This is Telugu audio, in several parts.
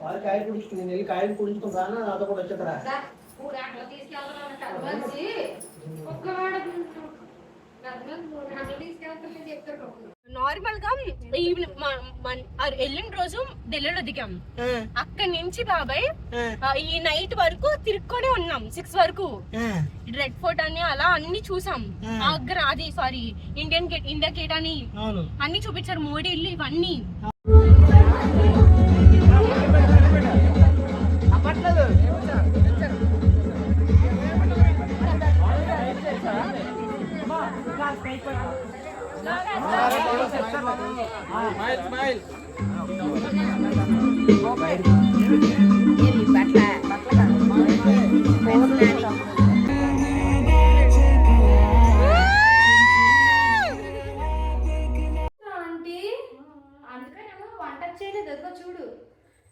వారు కాయలు కుడుచుకుని నేను వెళ్ళి కాయలు కుడుచుకుంటాను నాతో కూడా వచ్చేద్దరా నార్మల్గా ఈవినింగ్ వెళ్ళిన రోజు ఢిల్లీలో దిగాం. అక్కడి నుంచి బాబాయ్ ఈ నైట్ వరకు తిరుక్కొని ఉన్నాం సిక్స్ వరకు. రెడ్ ఫోర్ట్ అని అలా అన్ని చూసాం. ఆగ్రా అది sorry Indian gate India gate అని అన్ని చూపించారు మోడీ ఇల్లు ఇవన్నీ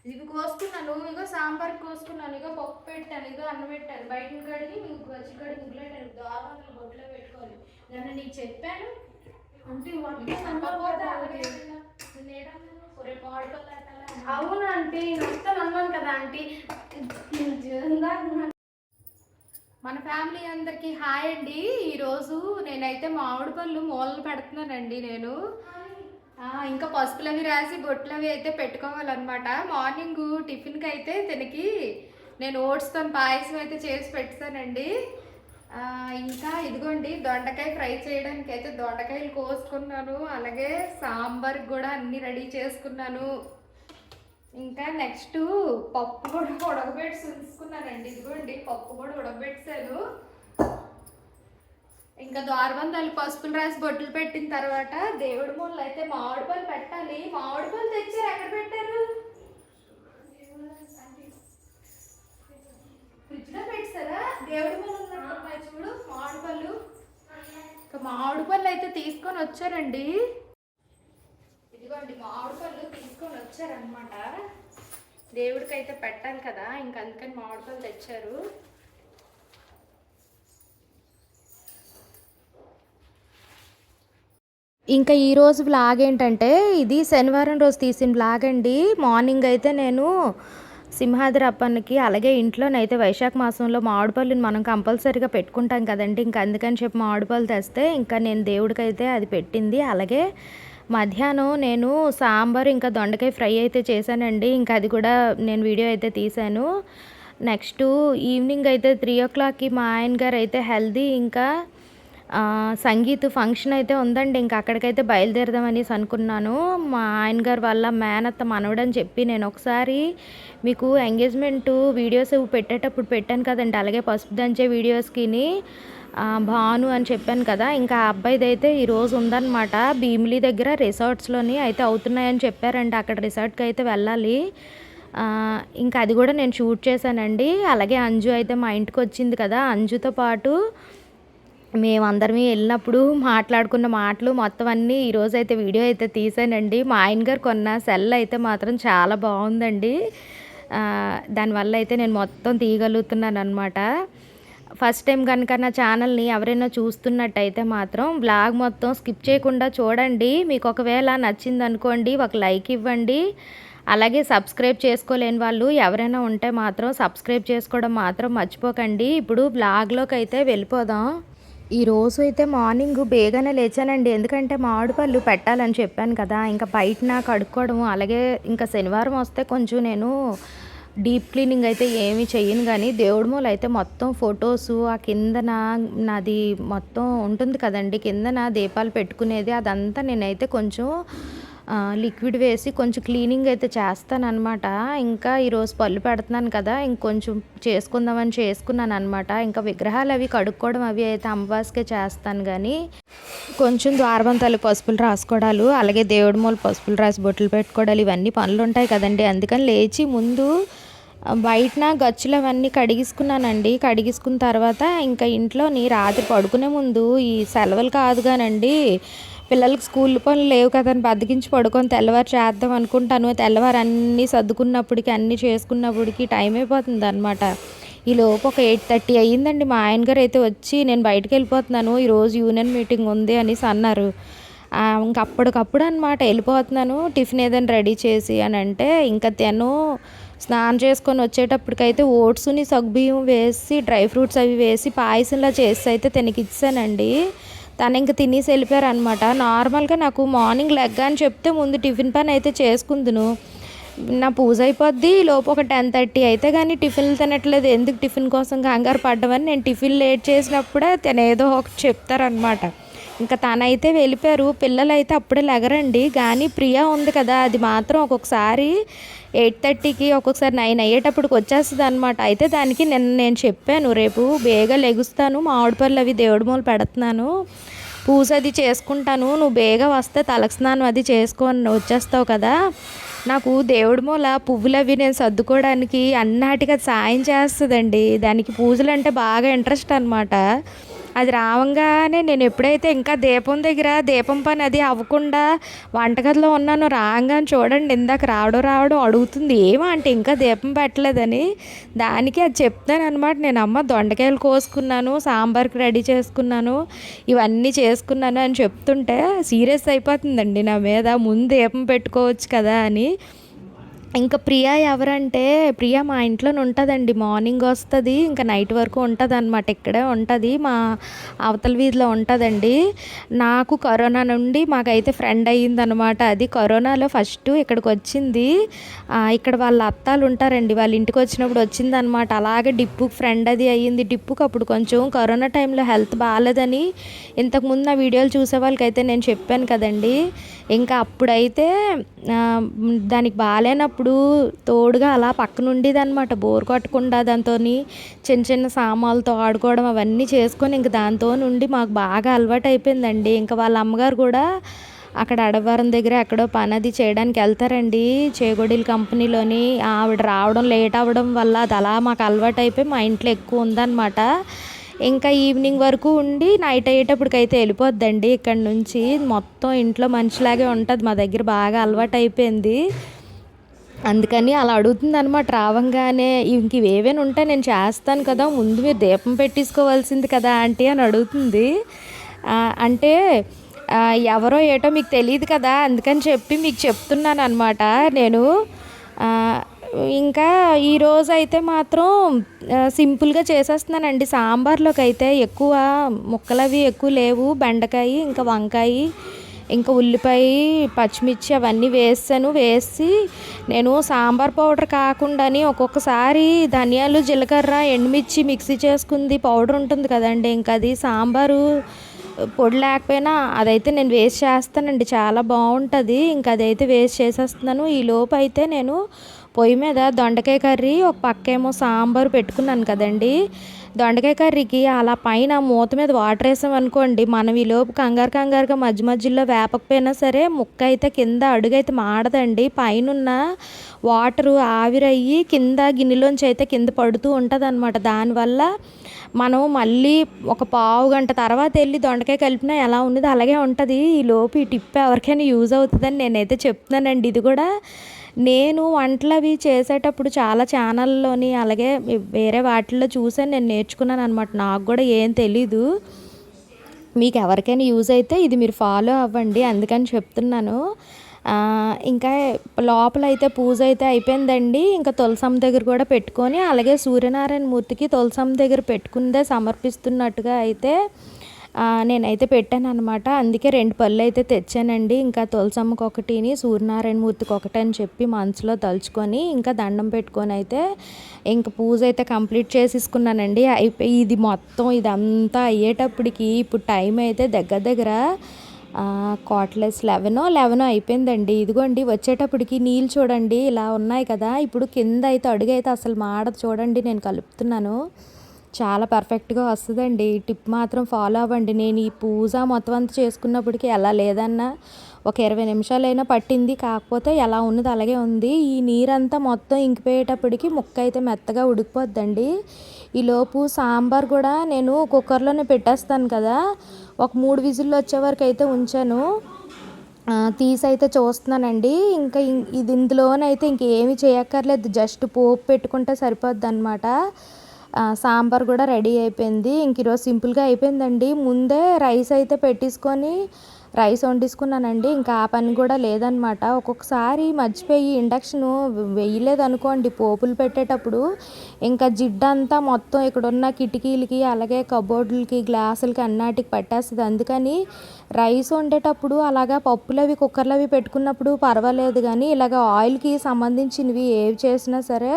ఇవి కోసుకున్నాను ఇగో సాంబార్ కోసుకున్నాను ఇగో పప్పు పెట్టాను ఇగో అన్నం పెట్టాను బయట కడిగి మీకు వచ్చి కడిగి ముగ్గులేటాను పెట్టుకోవాలి నన్ను నీకు చెప్పాను అంటే అవును ఆంటీ వస్తాను అన్నాను కదా ఆంటీ. మన ఫ్యామిలీ అందరికీ హాయ్ అండి. ఈరోజు నేనైతే మామిడి పళ్ళు మూలలు పెడుతున్నానండి నేను. ఆ, ఇంకా పసుపులు అవి రాసి బొట్లు అవి అయితే పెట్టుకోవాలన్నమాట. మార్నింగ్ టిఫిన్కి అయితే దీనికి నేను ఓట్స్తో పాయసం అయితే చేసి పెట్టానండి. ఆ, ఇంకా ఇదిగోండి దొండకాయ ఫ్రై చేయడానికి అయితే దొండకాయలు కోసుకున్నాను అలాగే సాంబార్ కూడా అన్నీ రెడీ చేసుకున్నాను. ఇంకా నెక్స్ట్ పప్పు కూడా ఉడకబెట్టి ఉంచుకున్నానండి ఇదిగోండి పప్పు కూడా ఉడకబెట్టాను ఇంకా ద్వారబంధాలు పసుపులు రాసి బొట్టులు పెట్టిన తర్వాత దేవుడి మూలలు అయితే మామిడి పళ్ళు పెట్టాలి. మామిడి పళ్ళు తెచ్చారు ఎక్కడ పెట్టారు? ఫ్రిడ్జ్లో పెట్టారా దేవుడి మూలలు ఉన్నట్టున్నాయి చూడు మామిడి పళ్ళు. మామిడి పళ్ళు అయితే తీసుకొని వచ్చారండి. ఇదిగోండి మామిడి పళ్ళు తీసుకొని వచ్చారనమాట దేవుడికి అయితే పెట్టాలి కదా ఇంక అందుకని మామిడి పళ్ళు తెచ్చారు. ఇంకా ఈరోజు బ్లాగ్ ఏంటంటే ఇది శనివారం రోజు తీసిన బ్లాగ్ అండి. మార్నింగ్ అయితే నేను సింహాద్రి అప్పన్నకి అలాగే ఇంట్లోనైతే వైశాఖ మాసంలో మామిడిపళ్ళుని మనం కంపల్సరీగా పెట్టుకుంటాం కదండి. ఇంకా అందుకని చెప్పి మామిడిపళ్ళు తెస్తే ఇంకా నేను దేవుడికి అయితే అది పెట్టింది. అలాగే మధ్యాహ్నం నేను సాంబార్ ఇంకా దొండకాయ ఫ్రై అయితే చేశానండి. ఇంకా అది కూడా నేను వీడియో అయితే తీశాను. నెక్స్ట్ ఈవినింగ్ అయితే త్రీ ఓ క్లాక్కి మా ఆయన గారు అయితే హెల్దీ. ఇంకా సంగీత్ ఫంక్షన్ అయితే ఉందండి ఇంకా అక్కడికైతే బయలుదేరదాం అనేసి అనుకున్నాను. మా ఆయన గారు వాళ్ళ మేనత్త మనవడని చెప్పి నేను ఒకసారి మీకు ఎంగేజ్మెంట్ వీడియోస్ పెట్టేటప్పుడు పెట్టాను కదండి అలాగే పసుపు దంచే వీడియోస్కిని భాను అని చెప్పాను కదా ఇంకా ఆ అబ్బాయిది అయితే ఈరోజు ఉందన్నమాట. భీమిలి దగ్గర రిసార్ట్స్లోని అయితే అవుతున్నాయని చెప్పారండి అక్కడ రిసార్ట్కి అయితే వెళ్ళాలి. ఇంకా అది కూడా నేను షూట్ చేశానండి. అలాగే అంజు అయితే మా ఇంటికి వచ్చింది కదా అంజుతో పాటు మేమందరం వెళ్ళినప్పుడు మాట్లాడుకున్న మాటలు మొత్తం అన్నీ ఈరోజు అయితే వీడియో అయితే తీసానండి. మా ఆయన గారు కొన్న సెల్ అయితే మాత్రం చాలా బాగుందండి. దానివల్ల అయితే నేను మొత్తం తీయగలుగుతున్నాను అనమాట ఫస్ట్ టైం కనుక నా ఛానల్ని ఎవరైనా చూస్తున్నట్టయితే మాత్రం బ్లాగ్ మొత్తం స్కిప్ చేయకుండా చూడండి. మీకు ఒకవేళ నచ్చింది అనుకోండి ఒక లైక్ ఇవ్వండి. అలాగే సబ్స్క్రైబ్ చేసుకోలేని వాళ్ళు ఎవరైనా ఉంటే మాత్రం సబ్స్క్రైబ్ చేసుకోవడం మాత్రం మర్చిపోకండి. ఇప్పుడు బ్లాగ్లోకి అయితే వెళ్ళిపోదాం. ఈరోజు అయితే మార్నింగ్ బేగానే లేచానండి. ఎందుకంటే మామిడి పళ్ళు పెట్టాలని చెప్పాను కదా ఇంకా బయటన కడుక్కోవడం అలాగే ఇంకా శనివారం వస్తే కొంచెం నేను డీప్ క్లీనింగ్ అయితే ఏమీ చెయ్యను కానీ దేవుడి మూల అయితే మొత్తం ఫొటోస్ ఆ కిందన నాది మొత్తం ఉంటుంది కదండి కిందన దీపాలు పెట్టుకునేది అదంతా నేనైతే కొంచెం లిక్విడ్ వేసి కొంచెం క్లీనింగ్ అయితే చేస్తానన్నమాట. ఇంకా ఈరోజు పళ్ళు పెడుతున్నాను కదా ఇంకొంచెం చేసుకుందామని చేసుకున్నాను అనమాట ఇంకా విగ్రహాలు అవి కడుక్కోవడం అవి అయితే అమ్మవాసుకే చేస్తాను కానీ కొంచెం ద్వారబంతాలు పసుపులు రాసుకోవడాలు అలాగే దేవుడి మూల పసుపులు రాసి బొట్లు పెట్టుకోవడాలు ఇవన్నీ పనులు ఉంటాయి కదండి. అందుకని లేచి ముందు బయటన గచ్చులు అవన్నీ కడిగిసుకున్నానండి. కడిగిసుకున్న తర్వాత ఇంకా ఇంట్లోని రాత్రి పడుకునే ముందు ఈ సెలవులు కాదు కానండి పిల్లలకు స్కూల్ పనులు లేవు కదా అని బతికించి పడుకొని తెల్లవారు చేద్దాం అనుకుంటాను. తెల్లవారు అన్నీ సర్దుకున్నప్పటికీ అన్నీ చేసుకున్నప్పటికీ టైం అయిపోతుంది అనమాట ఈ లోపు ఒక ఎయిట్ థర్టీ అయ్యిందండి. మా ఆయన గారు అయితే వచ్చి నేను బయటకు వెళ్ళిపోతున్నాను. ఈరోజు యూనియన్ మీటింగ్ ఉంది అనేసి అన్నారు. ఇంక అప్పటికప్పుడు అనమాట వెళ్ళిపోతున్నాను. టిఫిన్ ఏదైనా రెడీ చేసి అని అంటే ఇంకా తను. స్నానం చేసుకొని వచ్చేటప్పటికైతే ఓట్స్ని సగ్బియ్యం వేసి డ్రై ఫ్రూట్స్ అవి వేసి పాయసంలా చేసి అయితే తనకి ఇచ్చానండి. తను ఇంక తినేసి వెళ్ళిపోయారు అనమాట నార్మల్గా నాకు మార్నింగ్ లెగ్ అని చెప్తే ముందు టిఫిన్ పని అయితే చేసుకుందును. నా పూజ అయిపోద్ది లోపు ఒక టెన్ థర్టీ అయితే కానీ టిఫిన్లు తినట్లేదు. ఎందుకు టిఫిన్ కోసం కంగారు పడ్డమని నేను టిఫిన్ లేట్ చేసినప్పుడే తను ఏదో ఒకటి చెప్తారనమాట ఇంకా తనైతే వెళ్ళిపోయారు. పిల్లలు అయితే అప్పుడే లెగరండి. కానీ ప్రియా ఉంది కదా అది మాత్రం ఒక్కొక్కసారి ఎయిట్ థర్టీకి ఒక్కొక్కసారి నైన్ అయ్యేటప్పటికి వచ్చేస్తుంది అనమాట అయితే దానికి నిన్న నేను చెప్పాను రేపు బేగా లెగుస్తాను మామిడి పళ్ళు అవి దేవుడి మూల పెడుతున్నాను. పూజ అది చేసుకుంటాను. నువ్వు బేగా వస్తే తలకు స్నానం అది చేసుకొని వచ్చేస్తావు కదా. నాకు దేవుడి మూల పువ్వులు అవి నేను సర్దుకోవడానికి అన్నాటికి అది సాయం చేస్తుందండి. దానికి పూజలు అంటే బాగా ఇంట్రెస్ట్ అనమాట అది రావంగానే నేను ఎప్పుడైతే ఇంకా దీపం దగ్గర దీపం పని అది అవ్వకుండా వంటగదిలో ఉన్నాను రాగానే చూడండి ఇందాక రావడం రావడం అడుగుతుంది ఏమో అంటే ఇంకా దీపం పెట్టలేదని? దానికి అది చెప్తాను అనమాట నేను అమ్మ దొండకాయలు కోసుకున్నాను సాంబార్కి రెడీ చేసుకున్నాను ఇవన్నీ చేసుకున్నాను అని చెప్తుంటే సీరియస్ అయిపోతుందండి నా మీద ముందు దీపం పెట్టుకోవచ్చు కదా అని. ఇంకా ప్రియా ఎవరంటే ప్రియా మా ఇంట్లోనే ఉంటుందండి. మార్నింగ్ వస్తుంది ఇంకా నైట్ వరకు ఉంటుంది అనమాట ఇక్కడే ఉంటుంది మా అవతల వీధిలో ఉంటుందండి. నాకు కరోనా నుండి మాకైతే ఫ్రెండ్ అయ్యిందనమాట అది కరోనాలో ఫస్ట్ ఇక్కడికి వచ్చింది. ఇక్కడ వాళ్ళ అత్తాలు ఉంటారండి వాళ్ళ ఇంటికి వచ్చినప్పుడు వచ్చిందనమాట అలాగే డిప్పుకు ఫ్రెండ్ అది అయ్యింది. డిప్పుకు అప్పుడు కొంచెం కరోనా టైంలో హెల్త్ బాగాలేదని ఇంతకుముందు నా వీడియోలు చూసే వాళ్ళకైతే నేను చెప్పాను కదండి. ఇంకా అప్పుడైతే దానికి బాగాలేనప్పుడు తోడుగా అలా పక్కన ఉండేది అనమాట బోర్ కొట్టకుండా దాంతో చిన్న చిన్న సామాన్లతో ఆడుకోవడం అవన్నీ చేసుకొని ఇంక దాంతో నుండి మాకు బాగా అలవాటు అయిపోయిందండి ఇంకా వాళ్ళ అమ్మగారు కూడా అక్కడ అడవారం దగ్గర ఎక్కడో పని అది చేయడానికి వెళ్తారండి. చేగొడిల కంపెనీలోని ఆవిడ రావడం లేట్ అవ్వడం వల్ల అది అలా మాకు అలవాటు అయిపోయి మా ఇంట్లో ఎక్కువ ఉందన్నమాట. ఇంకా ఈవినింగ్ వరకు ఉండి నైట్ అయ్యేటప్పటికైతే వెళ్ళిపోద్దండి. ఇక్కడ నుంచి మొత్తం ఇంట్లో మనిషిలాగే ఉంటుంది. మా దగ్గర బాగా అలవాటు అయిపోయింది. అందుకని అలా అడుగుతుంది అనమాట రావంగానే ఇంక ఇవేవైనా ఉంటే నేను చేస్తాను కదా. ముందు మీరు దీపం పెట్టేసుకోవాల్సింది కదా ఆంటీ అని అడుగుతుంది. అంటే ఎవరో ఏటో మీకు తెలియదు కదా. అందుకని చెప్పి మీకు చెప్తున్నాను అనమాట నేను ఇంకా ఈరోజు అయితే మాత్రం సింపుల్గా చేసేస్తున్నానండి. సాంబార్లోకి అయితే ఎక్కువ ముక్కలు అవి ఎక్కువ లేవు. బెండకాయ ఇంకా వంకాయ ఇంకా ఉల్లిపాయ పచ్చిమిర్చి అవన్నీ వేసాను. వేసి నేను సాంబార్ పౌడర్ కాకుండాని ఒక్కొక్కసారి ధనియాలు జీలకర్ర ఎండుమిర్చి మిక్సీ చేసుకుంది. పౌడర్ ఉంటుంది కదండి. ఇంకా అది సాంబారు పొడి లేకపోయినా అదైతే నేను వేస్ట్ చేస్తానండి. చాలా బాగుంటుంది. ఇంకా అదైతే వేస్ట్ చేసేస్తున్నాను. ఈ లోపు అయితే నేను పొయ్యి మీద దొండకాయ కర్రీ ఒక పక్కేమో సాంబారు పెట్టుకున్నాను కదండి. దొండకాయ కర్రీకి అలా పైన మూత మీద వాటర్ వేసామనుకోండి మనం ఈ లోపు కంగారు కంగారుగా మధ్య మధ్యలో వేపకపోయినా సరే ముక్క అయితే కింద అడుగైతే మాడదండి. పైన వాటరు ఆవిరయ్యి కింద గిన్నెలోంచి అయితే కింద పడుతూ ఉంటుంది అనమాట దానివల్ల మనం మళ్ళీ ఒక పావు గంట తర్వాత వెళ్ళి దొండకాయ కలిపినా ఎలా ఉన్నది అలాగే ఉంటుంది. ఈ లోపు ఈ టిప్ ఎవరికైనా యూజ్ అవుతుందని నేనైతే చెప్తున్నానండి. ఇది కూడా నేను వంటలు అవి చేసేటప్పుడు చాలా ఛానల్లోని అలాగే వేరే వాటిల్లో చూసాను నేను నేర్చుకున్నాను అనమాట నాకు కూడా ఏం తెలీదు. మీకు ఎవరికైనా యూజ్ అయితే ఇది మీరు ఫాలో అవ్వండి అందుకని చెప్తున్నాను. ఇంకా లోపల అయితే పూజ అయితే అయిపోయిందండి. ఇంకా తులసం దగ్గర కూడా పెట్టుకొని అలాగే సూర్యనారాయణ మూర్తికి తులసం దగ్గర పెట్టుకుందే సమర్పిస్తున్నట్టుగా అయితే నేనైతే పెట్టాను అనమాట అందుకే రెండు పళ్ళు అయితే తెచ్చానండి. ఇంకా తులసమ్మకి ఒకటిని సూర్యనారాయణమూర్తికి ఒకటి అని చెప్పి మనసులో తలుచుకొని ఇంకా దండం పెట్టుకొని అయితే ఇంకా పూజ అయితే కంప్లీట్ చేసేసుకున్నానండి. అయిపోయి ఇది మొత్తం ఇదంతా అయ్యేటప్పటికి ఇప్పుడు టైం అయితే దగ్గర దగ్గర కాట్లెస్ లెవెనో లెవెనో అయిపోయిందండి. ఇదిగోండి వచ్చేటప్పటికి నీళ్ళు చూడండి ఇలా ఉన్నాయి కదా. ఇప్పుడు కింద అయితే అడుగు అయితే అసలు మాడదు. చూడండి నేను కలుపుతున్నాను. చాలా పర్ఫెక్ట్గా వస్తుందండి. టిప్ మాత్రం ఫాలో అవ్వండి. నేను ఈ పూజ మొత్తం అంతా చేసుకున్నప్పటికీ ఎలా లేదన్నా ఒక ఇరవై నిమిషాలైనా పట్టింది. కాకపోతే ఎలా ఉన్నది అలాగే ఉంది. ఈ నీరంతా మొత్తం ఇంకిపోయేటప్పటికి ముక్క అయితే మెత్తగా ఉడికిపోద్దండి. ఈలోపు సాంబార్ కూడా నేను కుక్కర్లోనే పెట్టేస్తాను కదా. ఒక మూడు విజిల్లు వచ్చే వరకు అయితే ఉంచాను. తీసి అయితే చూస్తున్నానండి. ఇంకా ఇది ఇందులోనైతే ఇంకేమి చేయక్కర్లేదు. జస్ట్ పోపు పెట్టుకుంటే సరిపోద్ది అనమాట సాంబార్ కూడా రెడీ అయిపోయింది. ఇంక ఈరోజు సింపుల్గా అయిపోయిందండి. ముందే రైస్ అయితే పెట్టేసుకొని రైస్ వండేసుకున్నానండి. ఇంకా ఆ పని కూడా లేదనమాట ఒక్కొక్కసారి మర్చిపోయి ఇండక్షన్ వేయలేదు అనుకోండి పోపులు పెట్టేటప్పుడు. ఇంకా జిడ్డంతా మొత్తం ఇక్కడ ఉన్న కిటికీలకి అలాగే కబోర్డులకి గ్లాసులకి అన్నాటికి పట్టేస్తుంది. అందుకని రైస్ వండేటప్పుడు అలాగా పప్పులు అవి కుక్కర్లు అవి పెట్టుకున్నప్పుడు పర్వాలేదు కానీ ఇలాగ ఆయిల్కి సంబంధించినవి ఏవి చేసినా సరే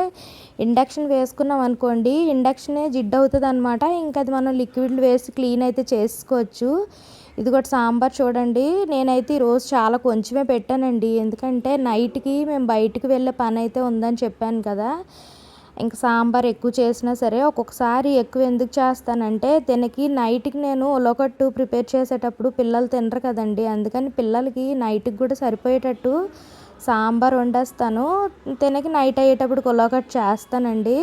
ఇండక్షన్ వేసుకున్నాం అనుకోండి ఇండక్షనే జిడ్డు అవుతుంది అనమాట ఇంకా అది మనం లిక్విడ్లు వేసి క్లీన్ అయితే చేసుకోవచ్చు. ఇది సాంబార్ చూడండి. నేనైతే ఈరోజు చాలా కొంచెమే పెట్టానండి. ఎందుకంటే నైట్కి మేము బయటికి వెళ్ళే పని అయితే ఉందని చెప్పాను కదా. ఇంకా సాంబార్ ఎక్కువ చేసినా సరే ఒక్కొక్కసారి ఎక్కువ ఎందుకు చేస్తానంటే దీనికి నైట్కి నేను ఒలొకట్టు ప్రిపేర్ చేసేటప్పుడు పిల్లలు తినరు కదండి. అందుకని పిల్లలకి నైట్కి కూడా సరిపోయేటట్టు సాంబార్ వండేస్తాను. తినకి నైట్ అయ్యేటప్పుడు ఉలగట్టు చేస్తానండి.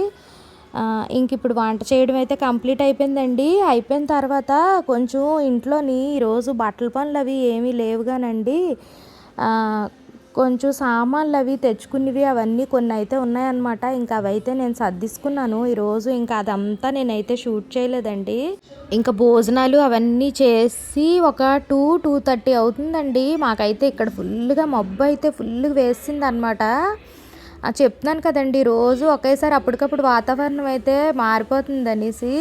ఇంక ఇప్పుడు వంట చేయడం అయితే కంప్లీట్ అయిపోయిందండి. అయిపోయిన తర్వాత కొంచెం ఇంట్లోని ఈరోజు బట్టల పనులు అవి ఏమీ లేవుగానండి కొంచెం సామాన్లు అవి తెచ్చుకునేవి అవన్నీ కొన్ని అయితే ఉన్నాయన్నమాట. ఇంకా అవైతే నేను సర్దిసుకున్నాను. ఈరోజు ఇంకా అదంతా నేనైతే షూట్ చేయలేదండి. ఇంకా భోజనాలు అవన్నీ చేసి ఒక టూ టూ థర్టీ అవుతుందండి. మాకైతే ఇక్కడ ఫుల్గా మబ్బు అయితే ఫుల్గా వేసింది అనమాట చెప్తున్నాను కదండి రోజు ఒకేసారి అప్పటికప్పుడు వాతావరణం అయితే మారిపోతుంది అనేసి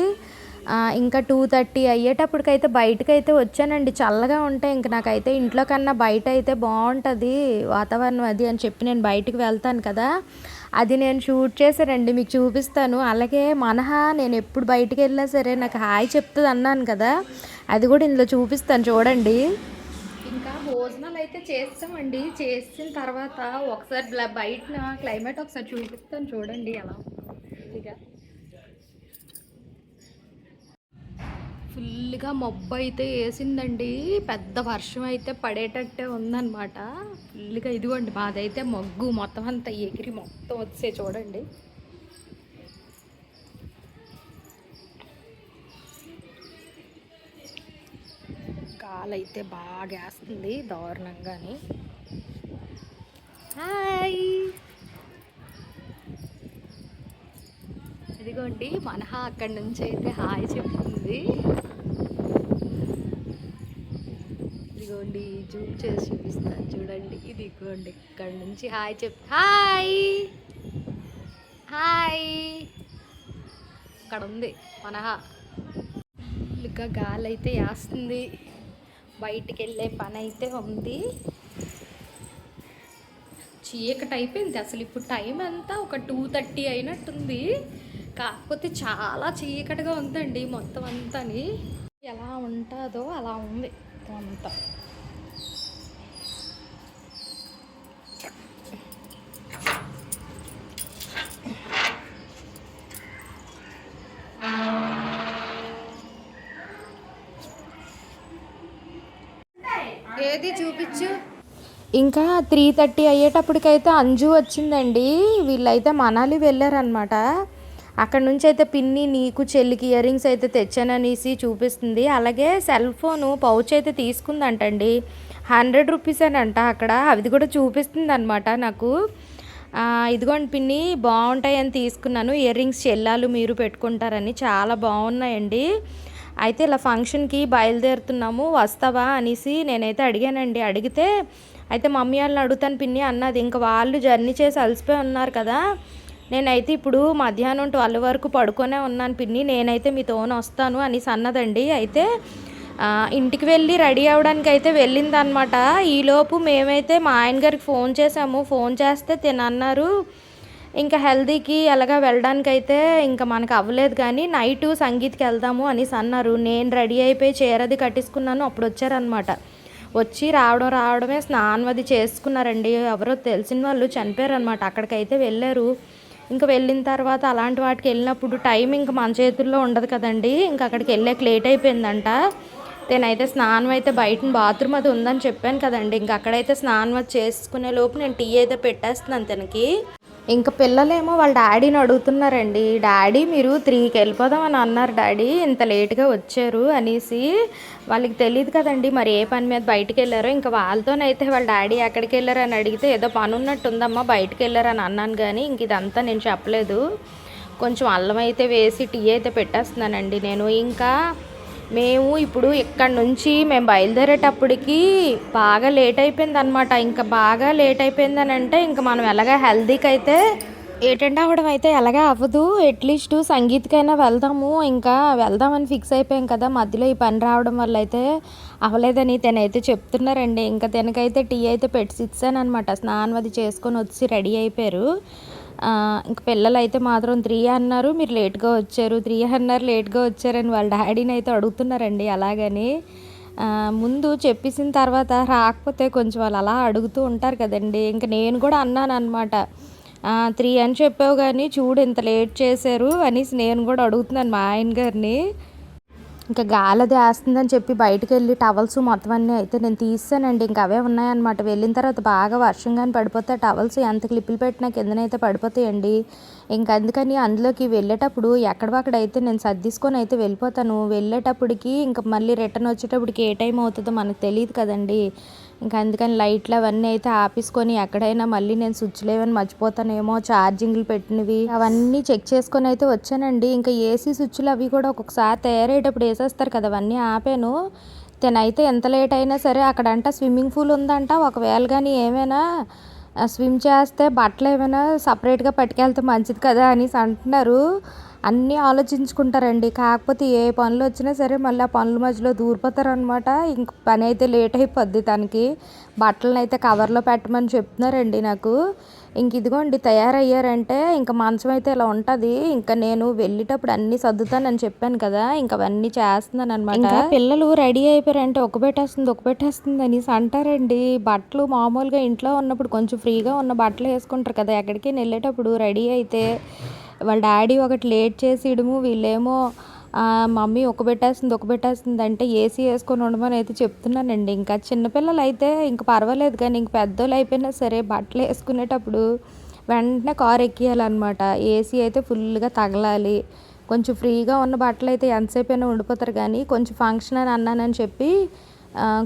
ఇంకా టూ థర్టీ అయ్యేటప్పటికైతే బయటకైతే వచ్చానండి. చల్లగా ఉంటే ఇంక నాకైతే ఇంట్లో కన్నా బయట అయితే బాగుంటుంది వాతావరణం అది అని చెప్పి నేను బయటికి వెళ్తాను కదా. అది నేను షూట్ చేశానండి మీకు చూపిస్తాను. అలాగే మనహా నేను ఎప్పుడు బయటకు వెళ్ళినా సరే నాకు హాయ్ చెప్తుంది అన్నాను కదా. అది కూడా ఇందులో చూపిస్తాను చూడండి. ఇంకా భోజనాలు అయితే చేస్తామండి. చేసిన తర్వాత ఒకసారి బ్ల- బయట క్లైమేట్ ఒకసారి చూపిస్తాను చూడండి అలా ఇక ఫుల్గా మబ్బు అయితే వేసిందండి. పెద్ద వర్షం అయితే పడేటట్టే ఉందన్నమాట. ఫుల్గా ఇదిగోండి మాదైతే మగ్గు మొత్తం అంతా ఎగిరి మొత్తం వచ్చే చూడండి. గాలైతే బాగా వేస్తుంది దారుణంగాని. హాయ్. ఇదిగోండి మనహ అక్కడి నుంచి అయితే హాయ్ చెప్తుంది. ఇదిగోండి జూమ్ చేసి చూపిస్తాను. చూడండి ఇదిగోండి ఇక్కడ నుంచి హాయ్ చెప్ హాయ్. హాయ్. అక్కడ ఉంది మనహ. ఇంకా గాలి అయితే వేస్తుంది బయటికి వెళ్ళే పని అయితే ఉంది. చీకటి అయిపోయింది అసలు. ఇప్పుడు టైం అంతా ఒక టూ థర్టీ అయినట్టుంది. కాకపోతే చాలా చీకటిగా ఉందండి మొత్తం అంతాని. ఎలా ఉంటుందో అలా ఉంది. మొత్తం అంతా ఏది చూపించు? ఇంకా త్రీ థర్టీ అయ్యేటప్పటికైతే అంజు వచ్చిందండి. వీళ్ళైతే మనాలి వెళ్ళారనమాట అక్కడ నుంచి అయితే పిన్ని నీకు చెల్లికి ఇయర్ రింగ్స్ అయితే తెచ్చాననేసి చూపిస్తుంది. అలాగే సెల్ ఫోను పౌచ్ అయితే తీసుకుందంటండి. హండ్రెడ్ రూపీస్ అని అంట అక్కడ. అది కూడా చూపిస్తుంది అనమాట నాకు ఇదిగోండి పిన్ని బాగుంటాయని తీసుకున్నాను. ఇయర్ రింగ్స్ చెల్లాలు మీరు పెట్టుకుంటారని చాలా బాగున్నాయండి. అయితే ఇలా ఫంక్షన్కి బయలుదేరుతున్నాము వస్తావా అనేసి నేనైతే అడిగానండి. అడిగితే అయితే మమ్మీ వాళ్ళని అడుగుతాను పిన్ని అన్నది ఇంకా వాళ్ళు జర్నీ చేసి అలసిపోయి ఉన్నారు కదా. నేనైతే ఇప్పుడు మధ్యాహ్నం ట్వెల్వ్ వరకు పడుకొనే ఉన్నాను పిన్ని నేనైతే మీతోనే వస్తాను అనేసి అన్నదండి. అయితే ఇంటికి వెళ్ళి రెడీ అవ్వడానికి అయితే వెళ్ళింది అనమాట ఈలోపు మేమైతే మా ఆయన గారికి ఫోన్ చేసాము. ఫోన్ చేస్తే తినన్నారు. ఇంకా హెల్దీకి ఎలాగా వెళ్ళడానికి అయితే ఇంకా మనకు అవ్వలేదు కానీ నైట్ సంగీత్కి వెళ్దాము అనేసి అన్నారు. నేను రెడీ అయిపోయి చీరది కట్టించుకున్నాను. అప్పుడు వచ్చారనమాట వచ్చి రావడం రావడమే స్నానం అది చేసుకున్నారండి. ఎవరో తెలిసిన వాళ్ళు చనిపోయారనమాట అక్కడికైతే వెళ్ళారు. ఇంకా వెళ్ళిన తర్వాత అలాంటి వాటికి వెళ్ళినప్పుడు టైం ఇంకా మన చేతుల్లో ఉండదు కదండి. ఇంకా అక్కడికి వెళ్ళాక లేట్ అయిపోయిందంట. నేనైతే స్నానం అయితే బయట బాత్రూమ్ అది ఉందని చెప్పాను కదండి. ఇంకా అక్కడైతే స్నానం అది చేసుకునే లోపు నేను టీ అయితే పెట్టేస్తున్నాను తనకి. ఇంకా పిల్లలేమో వాళ్ళ డాడీని అడుగుతున్నారండి డాడీ మీరు త్రీకి వెళ్ళిపోదాం అని అన్నారు డాడీ ఇంత లేట్గా వచ్చారు అనేసి. వాళ్ళకి తెలియదు కదండి మరి ఏ పని మీద బయటికి వెళ్ళారో. ఇంకా వాళ్ళతోనైతే వాళ్ళ డాడీ ఎక్కడికి వెళ్ళారు అని అడిగితే ఏదో పని ఉన్నట్టు ఉందమ్మా బయటికి వెళ్ళారని అన్నాను కానీ ఇంక ఇదంతా నేను చెప్పలేదు. కొంచెం అల్లం అయితే వేసి టీ అయితే పెట్టేస్తున్నానండి నేను. ఇంకా మేము ఇప్పుడు ఇక్కడ నుంచి మేము బయలుదేరేటప్పటికి బాగా లేట్ అయిపోయింది అనమాట ఇంకా బాగా లేట్ అయిపోయిందని అంటే ఇంకా మనం ఎలాగ హెల్దీకి అయితే ఏటెండ్ అవ్వడం అయితే ఎలాగే అవ్వదు. అట్లీస్ట్ సంగీత్కైనా వెళ్దాము. ఇంకా వెళ్దామని ఫిక్స్ అయిపోయాం కదా. మధ్యలో ఈ పని రావడం వల్ల అయితే అవ్వలేదని తనైతే చెప్తున్నారండి. ఇంకా తనకైతే టీ అయితే పెట్టి ఇచ్చాను అనమాట స్నానం అది చేసుకొని వచ్చి రెడీ అయిపోయారు. ఇంక పిల్లలు అయితే మాత్రం త్రీ అన్నారు మీరు లేట్గా వచ్చారు త్రీ అన్నారు లేట్గా వచ్చారని వాళ్ళ డాడీని అయితే అడుగుతున్నారండి అలాగని. ముందు చెప్పేసిన తర్వాత రాకపోతే కొంచెం వాళ్ళు అలా అడుగుతూ ఉంటారు కదండి. ఇంకా నేను కూడా అన్నాను అనమాట త్రీ అని చెప్పావు కానీ చూడు ఇంత లేట్ చేశారు అనేసి నేను కూడా అడుగుతున్నాను మా ఆయన గారిని. ఇంకా గాలది వేస్తుందని చెప్పి బయటకు వెళ్ళి టవల్స్ మొత్తం అన్నీ అయితే నేను తీసానండి ఇంకా అవే ఉన్నాయన్నమాట. వెళ్ళిన తర్వాత బాగా వర్షం కానీ పడిపోతే టవల్స్ ఎంత క్లిప్పులు పెట్టినా కిందనైతే పడిపోతాయండి. ఇంకా అందుకని అందులోకి వెళ్ళేటప్పుడు ఎక్కడక్కడ అయితే నేను సర్దిసుకొని అయితే వెళ్ళిపోతాను. వెళ్ళేటప్పటికి ఇంకా మళ్ళీ రిటర్న్ వచ్చేటప్పటికి ఏ టైం అవుతుందో మనకు తెలియదు కదండి. ఇంకా అందుకని లైట్లు అవన్నీ అయితే ఆపేసుకొని ఎక్కడైనా మళ్ళీ నేను స్విచ్లు ఏమైనా మర్చిపోతానేమో ఛార్జింగ్లు పెట్టినవి అవన్నీ చెక్ చేసుకొని అయితే వచ్చానండి. ఇంకా ఏసీ స్విచ్లు అవి కూడా ఒక్కొక్కసారి తయారయ్యేటప్పుడు వేసేస్తారు కదా అవన్నీ ఆపాను. తినైతే ఎంత లేట్ అయినా సరే అక్కడంట స్విమ్మింగ్ పూల్ ఉందంట. ఒకవేళ కానీ ఏమైనా స్విమ్ చేస్తే బట్టలు ఏమైనా సపరేట్గా పట్టుకెళ్తే మంచిది కదా అనేసి అంటున్నారు. అన్నీ ఆలోచించుకుంటారండి. కాకపోతే ఏ పనులు వచ్చినా సరే మళ్ళీ ఆ పనుల మధ్యలో దూరిపోతారనమాట ఇంక పని అయితే లేట్ అయిపోద్ది తనకి. బట్టలను అయితే కవర్లో పెట్టమని చెప్తున్నారండి నాకు. ఇంక ఇదిగోండి తయారయ్యారంటే ఇంకా మంచం అయితే ఇలా ఉంటుంది. ఇంకా నేను వెళ్ళేటప్పుడు అన్ని సర్దుతానని చెప్పాను కదా ఇంకా అవన్నీ చేస్తున్నాను అనమాట పిల్లలు రెడీ అయిపోయారంటే ఒక పెట్టేస్తుంది ఒక పెట్టేస్తుంది అనేసి అంటారండి. బట్టలు మామూలుగా ఇంట్లో ఉన్నప్పుడు కొంచెం ఫ్రీగా ఉన్న బట్టలు వేసుకుంటారు కదా ఎక్కడికి వెళ్ళేటప్పుడు రెడీ అయితే. వాళ్ళ డాడీ ఒకటి లేట్ చేసి ఇడుము వీళ్ళేమో మమ్మీ ఒక పెట్టేస్తుంది ఒక పెట్టేస్తుంది అంటే ఏసీ వేసుకొని ఉండమని అయితే చెప్తున్నానండి. ఇంకా చిన్నపిల్లలు అయితే ఇంక పర్వాలేదు కానీ ఇంక పెద్దోళ్ళు అయిపోయినా సరే బట్టలు వేసుకునేటప్పుడు వెంటనే కార్ ఎక్కియాలన్నమాట. ఏసీ అయితే ఫుల్గా తగలాలి. కొంచెం ఫ్రీగా ఉన్న బట్టలు అయితే ఎంతసేపు అయినా ఉండిపోతారు కానీ కొంచెం ఫంక్షన్ అని అన్నానని చెప్పి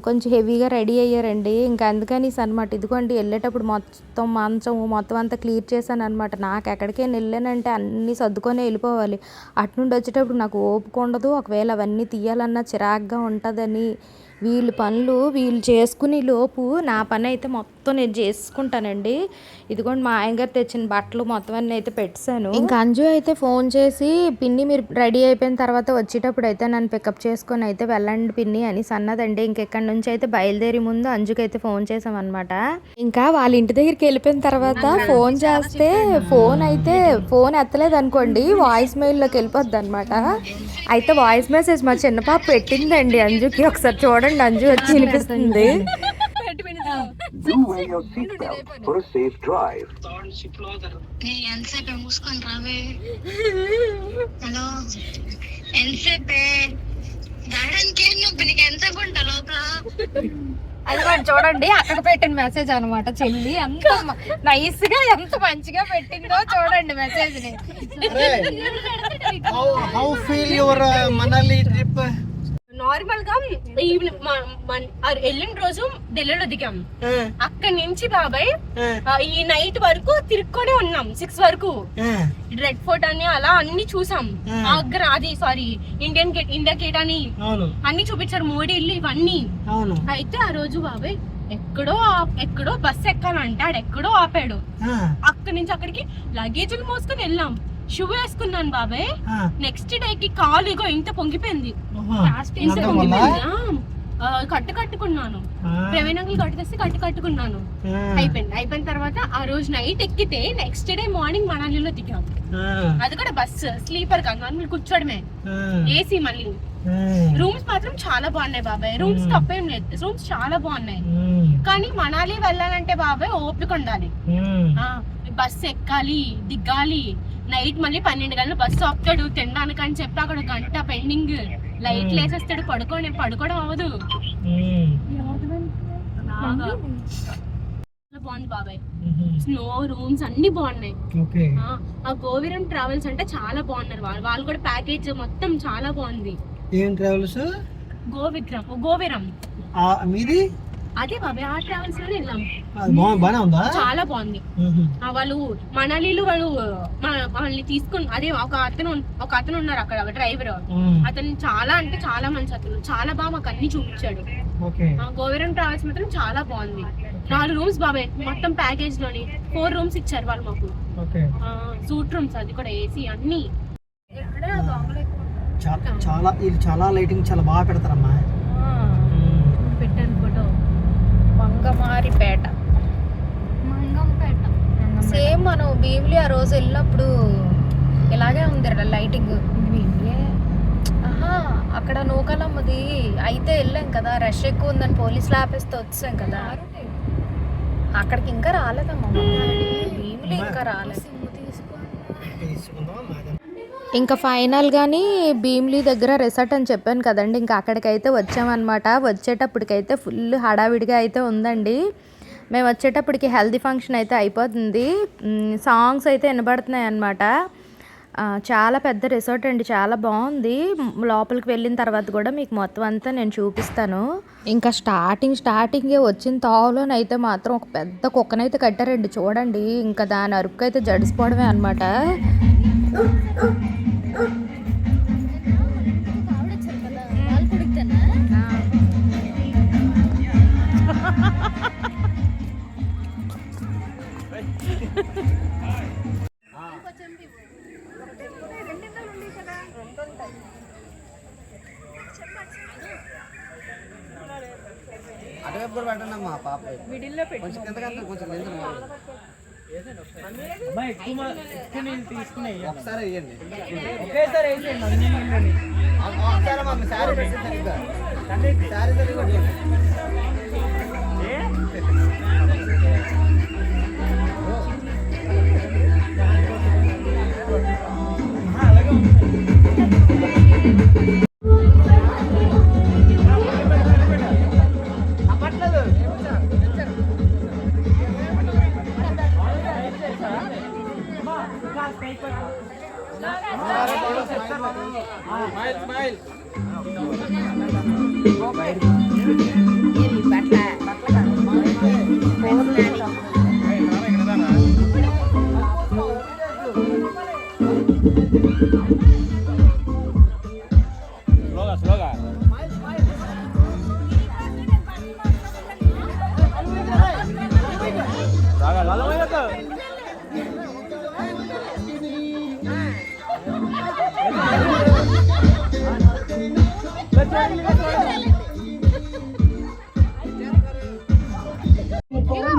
కొంచెం హెవీగా రెడీ అయ్యారండి. ఇంకా అందుకని అనమాట ఇదిగోండి వెళ్ళేటప్పుడు మొత్తం మంచం మొత్తం అంతా క్లియర్ చేశాను అనమాట నాకు ఎక్కడికైనా వెళ్ళానంటే అన్నీ సర్దుకొని వెళ్ళిపోవాలి. అటు నుండి వచ్చేటప్పుడు నాకు ఓపిక ఉండదు. ఒకవేళ అవన్నీ తీయాలన్నా చిరాగ్గా ఉంటుందని వీళ్ళ పనులు వీళ్ళు చేసుకునే లోపు నా పని అయితే మొత్తం నేను చేసుకుంటానండి. ఇదిగోండి మా ఆయనగారు తెచ్చిన బట్టలు మొత్తం అన్నీ అయితే పెట్టాను ఇంకా అంజు అయితే ఫోన్ చేసి పిన్ని మీరు రెడీ అయిపోయిన తర్వాత వచ్చేటప్పుడు అయితే నన్ను పికప్ చేసుకొని అయితే వెళ్ళండి పిన్ని అని అన్నదండి ఇంకెక్కడి నుంచి అయితే బయలుదేరి ముందు అంజుకి అయితే ఫోన్ చేసామన్నమాట ఇంకా వాళ్ళ ఇంటి దగ్గరికి వెళ్ళిపోయిన తర్వాత ఫోన్ చేస్తే ఫోన్ అయితే ఫోన్ ఎత్తలేదు అనుకోండి వాయిస్ మెయిల్లోకి వెళ్ళిపోద్ది అనమాట అయితే వాయిస్ మెసేజ్ మా చిన్న పాప పెట్టిందండి అంజుకి. ఒకసారి చూడండి అంజు వచ్చి వినిపిస్తుంది. Do wear your seatbelt for a safe drive. ఎంతసేపు మూసుకొని రావే హలో ఎంతసేపే రావడానికి ఏం నొప్పి నీకు ఎంతసేపు ఉంటా లోపల? అది కూడా చూడండి అక్కడ పెట్టిన మెసేజ్ అనమాట చెల్లి. ఎంత నైస్గా ఎంత మంచిగా పెట్టిందో చూడండి మెసేజ్ని. feel your uh, Manali trip? నార్మల్గా ఈవినింగ్ వెళ్ళిన రోజు ఢిల్లీలో దిగాం. అక్కడి నుంచి బాబాయ్ ఈ నైట్ వరకు తిరుక్కొనే ఉన్నాం సిక్స్ వరకు. రెడ్ ఫోర్ట్ అని అలా అన్ని చూసాం. ఆగ్రా అది sorry Indian gate India gate అని అన్ని చూపించారు మోడీ ఇల్లు ఇవన్నీ అయితే ఆ రోజు బాబాయ్ ఎక్కడో ఎక్కడో బస్ ఎక్కాలంటే ఆడు ఎక్కడో ఆపాడు అక్కడి నుంచి అక్కడికి లగేజీలు మోసుకొని వెళ్ళాం. షూ వేసుకున్నాను బాబాయ్. నెక్స్ట్ డే కి కాలు ఇగో ఇంత పొంగిపోయింది. కట్టు కట్టుకున్నాను. ప్రవీణ్ అంకుల్ కట్టు తెస్తే కట్టు కట్టుకున్నాను. అయిపోయింది. అయిపోయిన తర్వాత ఆ రోజు నైట్ ఎక్కితే నెక్స్ట్ డే మార్నింగ్ మనాలిలో దిగాం. uh, అది కూడా బస్ స్లీపర్ నార్మల్ కూర్చోడమే. ఏసీ మళ్ళీ. రూమ్స్ మాత్రం చాలా బాగున్నాయి బాబాయ్. రూమ్స్. తప్పేం లేదు. రూమ్స్ చాలా బాగున్నాయి. కానీ మనాలి వెళ్ళాలంటే బాబాయ్ ఓపిక ఉండాలి. uh. ఆ, బస్ ఎక్కాలి దిగాలి. నైట్ మళ్ళీ పన్నెండు గంటలు బస్సు ఆపుతాడు తినడానికి అని చెప్పి అక్కడ గంట పెండింగ్. లైట్లు Hmm. వేసేస్తాడు పడుకోని పడుకోవడం అవ్వదు. బాగుంది. బాబాయ్. స్నో రూమ్స్ అన్ని బాగున్నాయి. ఓకే. ఆ, గోవిరం ట్రావెల్స్ అంటే చాలా బాగున్నారు వాళ్ళు. వాళ్ళు కూడా ప్యాకేజ్ మొత్తం చాలా బాగుంది. ఏం ట్రావెల్స్? గోవిగ్రం గోవిరం. మీది? అదే బాబాయ్ ఆ ట్రావెల్స్లోనే వెళ్ళాం. అది బాగా బాగానే ఉందా? చాలా బాగుంది. వాళ్ళు మనాలిలో వాళ్ళు మన వాళ్ళని తీసుకుని అదే ఒక అతను ఒక అతను ఉన్నారు అక్కడ డ్రైవర్. అతను చాలా అంటే చాలా మంచి అతను. చాలా బాగా మాకు అన్ని చూపించాడు. ఓకే. ఆ గోవెరం ట్రావెల్స్ మాత్రం చాలా బాగుంది. నాలుగు రూమ్స్ బాబాయ్ మొత్తం ప్యాకేజ్లోని ఫోర్ రూమ్స్ ఇచ్చారు వాళ్ళు మాకు. సూట్ రూమ్స్ అది కూడా ఏసీ అన్ని. చాలా చాలా లైటింగ్ చాలా బాగా పెడతారమ్మా. మ్మ్. పెట్టాను మంగమారిపేట. మంగంపేట. సేమ్ మనం భీమిలి ఆ రోజు వెళ్ళినప్పుడు ఇలాగే ఉంది లైటింగ్. ఆహా అక్కడ నూకలమ్మది అయితే వెళ్ళాం కదా రష్ ఎక్కువ ఉందని పోలీసులు ఆపేస్తే వచ్చాం కదా. అక్కడికి ఇంకా రాలేదమ్మా. భీమిలి ఇంకా రాలేదు. తీసుకుందాం ఇంకా ఫైనల్గాని భీమ్లీ దగ్గర రిసార్ట్ అని చెప్పాను కదండి. ఇంకా అక్కడికైతే వచ్చామన్నమాట. వచ్చేటప్పటికైతే ఫుల్ హడావిడిగా అయితే ఉందండి. మేము వచ్చేటప్పటికి హెల్దీ ఫంక్షన్ అయితే అయిపోతుంది. సాంగ్స్ అయితే వినబడుతున్నాయి అన్నమాట. చాలా పెద్ద రిసార్ట్ అండి. చాలా బాగుంది. లోపలికి వెళ్ళిన తర్వాత కూడా మీకు మొత్తం అంతా నేను చూపిస్తాను. ఇంకా స్టార్టింగ్ స్టార్టింగే వచ్చిన తావులోనైతే మాత్రం ఒక పెద్ద కుక్కనైతే కట్టారండి. చూడండి. ఇంకా దాని అరుపుకు అయితే జడిసిపోవడమే అనమాట అటువైపు కూడా పెట్టండి అమ్మా పాప. కొంచెం కిందకంటే కొంచెం లేదు ఒకసారి వేయండి. ఒకేసారి వేసేయండి ఒకసారి అమ్మా శారీ శారీ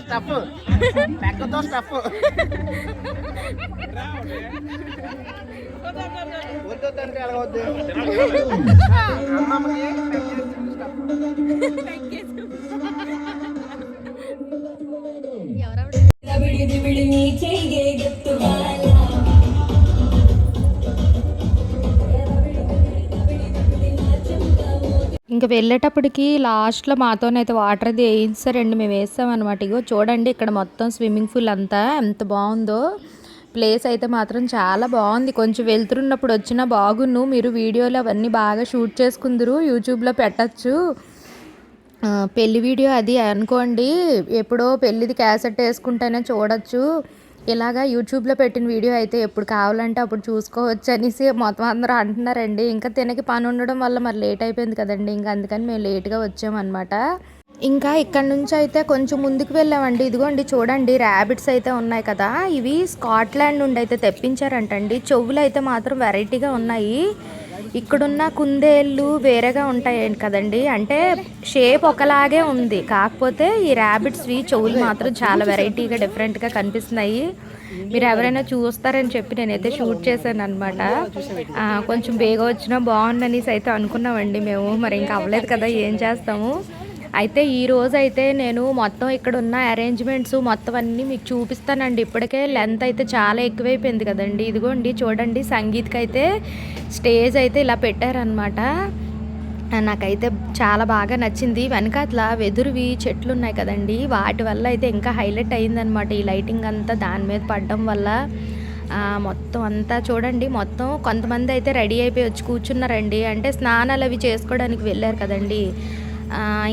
స్టఫ్ పెక్కతో స్టఫ్ వద్దంటే ఎలాగొద్దు అమ్మమ్మకి ఇంకా వెళ్ళేటప్పటికి లాస్ట్లో మాతోనైతే వాటర్ అది వేయించారండి. మేము వేస్తామన్నమాట ఇగో చూడండి ఇక్కడ మొత్తం స్విమ్మింగ్ పూల్ అంతా ఎంత బాగుందో. ప్లేస్ అయితే మాత్రం చాలా బాగుంది. కొంచెం వెళ్తున్నప్పుడు వచ్చినా బాగున్ను. మీరు వీడియోలు అవన్నీ బాగా షూట్ చేసుకుందరు. యూట్యూబ్లో పెట్టచ్చు. పెళ్ళి వీడియో అది అనుకోండి. ఎప్పుడో పెళ్ళిది క్యాసెట్ వేసుకుంటేనే చూడొచ్చు. ఇలాగా యూట్యూబ్లో పెట్టిన వీడియో అయితే ఎప్పుడు కావాలంటే అప్పుడు చూసుకోవచ్చు అనేసి మొత్తం అందరూ అంటున్నారండి. ఇంకా తినకి పని ఉండడం వల్ల మరి లేట్ అయిపోయింది కదండి. ఇంకా అందుకని మేము లేట్గా వచ్చామన్నమాట. ఇంకా ఇక్కడ నుంచి అయితే కొంచెం ముందుకు వెళ్ళామండి. ఇదిగోండి చూడండి ర్యాబిట్స్ అయితే ఉన్నాయి కదా. ఇవి స్కాట్లాండ్ నుండి అయితే తెప్పించారంటండి. చెవులు అయితే మాత్రం వెరైటీగా ఉన్నాయి. ఇక్కడున్న కుందేళ్ళు వేరేగా ఉంటాయి కదండి. అంటే షేప్ ఒకలాగే ఉంది. కాకపోతే ఈ ర్యాబిట్స్వి చెవులు మాత్రం చాలా వెరైటీగా డిఫరెంట్గా కనిపిస్తున్నాయి. మీరు ఎవరైనా చూస్తారని చెప్పి నేనైతే షూట్ చేశాను అనమాట కొంచెం బేగా వచ్చినా బాగుందనేసి అయితే అనుకున్నామండి మేము. మరి ఇంకా అవ్వలేదు కదా ఏం చేస్తాము? అయితే ఈ రోజు అయితే నేను మొత్తం ఇక్కడ ఉన్న అరేంజ్మెంట్స్ మొత్తం అన్నీ మీకు చూపిస్తానండి. ఇప్పటికే లెంత్ అయితే చాలా ఎక్కువైపోయింది కదండి. ఇదిగోండి చూడండి సంగీత్కి అయితే స్టేజ్ అయితే ఇలా పెట్టారనమాట నాకైతే చాలా బాగా నచ్చింది. వెనకాతల వెదురువి చెట్లు ఉన్నాయి కదండి. వాటి వల్ల అయితే ఇంకా హైలైట్ అయిందనమాట ఈ లైటింగ్ అంతా దాని మీద పడడం వల్ల. మొత్తం అంతా చూడండి మొత్తం కొంతమంది అయితే రెడీ అయిపోయి వచ్చి కూర్చున్నారండి. అంటే స్నానాలు అవి చేసుకోవడానికి వెళ్ళారు కదండి.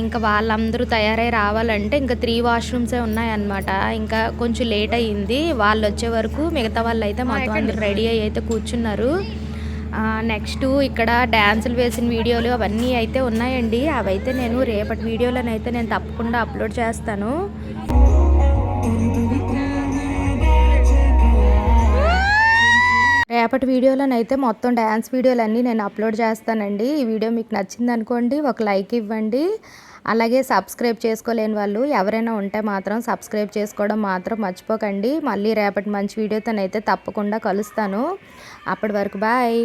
ఇంకా వాళ్ళందరూ తయారై రావాలంటే ఇంకా త్రీ వాష్రూమ్సే ఉన్నాయన్నమాట. ఇంకా కొంచెం లేట్ అయ్యింది. వాళ్ళు వచ్చే వరకు మిగతా వాళ్ళు అయితే మొత్తం అందరూ రెడీ అయ్యి అయితే కూర్చున్నారు. నెక్స్ట్ ఇక్కడ డ్యాన్సులు వేసిన వీడియోలు అవన్నీ అయితే ఉన్నాయండి. అవైతే నేను రేపటి వీడియోలోనైతే నేను తప్పకుండా అప్లోడ్ చేస్తాను. రేపటి వీడియోలోనైతే మొత్తం డ్యాన్స్ వీడియోలన్నీ నేను అప్లోడ్ చేస్తానండి. ఈ వీడియో మీకు నచ్చింది అనుకోండి ఒక లైక్ ఇవ్వండి. అలాగే సబ్స్క్రైబ్ చేసుకోలేని వాళ్ళు ఎవరైనా ఉంటే మాత్రం సబ్స్క్రైబ్ చేసుకోవడం మాత్రం మర్చిపోకండి. మళ్ళీ రేపటి మంచి వీడియోతోనైతే తప్పకుండా కలుస్తాను. అప్పటి వరకు బాయ్